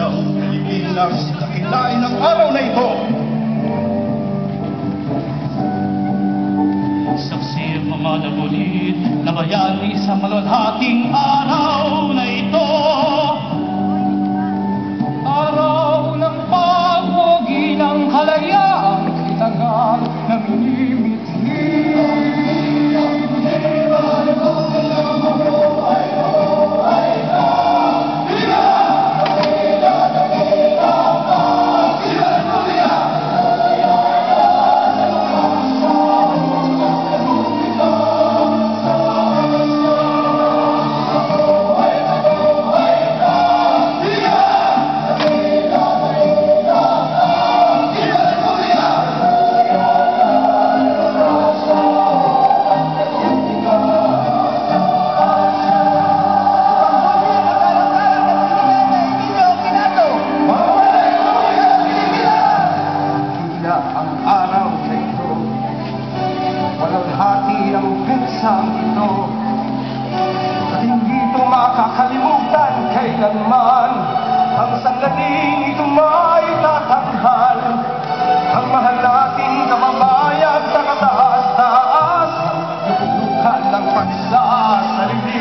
bayang Pilipinas dakilain ang araw na ito. Saksi nabulit na bayani sa malwalhating araw Walang hati ang pensang ito At hindi ito makakalimutan kailanman. Ang sandaling ito may tatanghal. Ang mahal nating kababayan sa kataas-taas. Lukulukan ng pagsasarili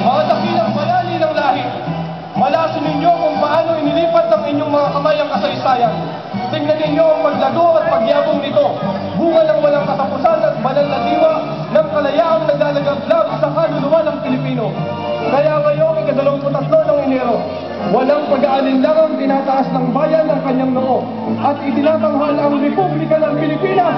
Mga dakilang bayani ng lahi, malaso ninyo kung paano inilipat ng inyong mga kamay ang kasaysayan. Tingnan ninyo ang paglago at pagyabong nito, bunga ng walang katapusan at banal na diwa ng kalayaang naglalagablag sa kaluluwa ng Pilipino. Kaya ngayong ikadalawamput-tatlo ng Enero, walang pag-aalinlangang tinataas ng bayan ng kanyang noo at itinatanghal ang Republika ng Pilipinas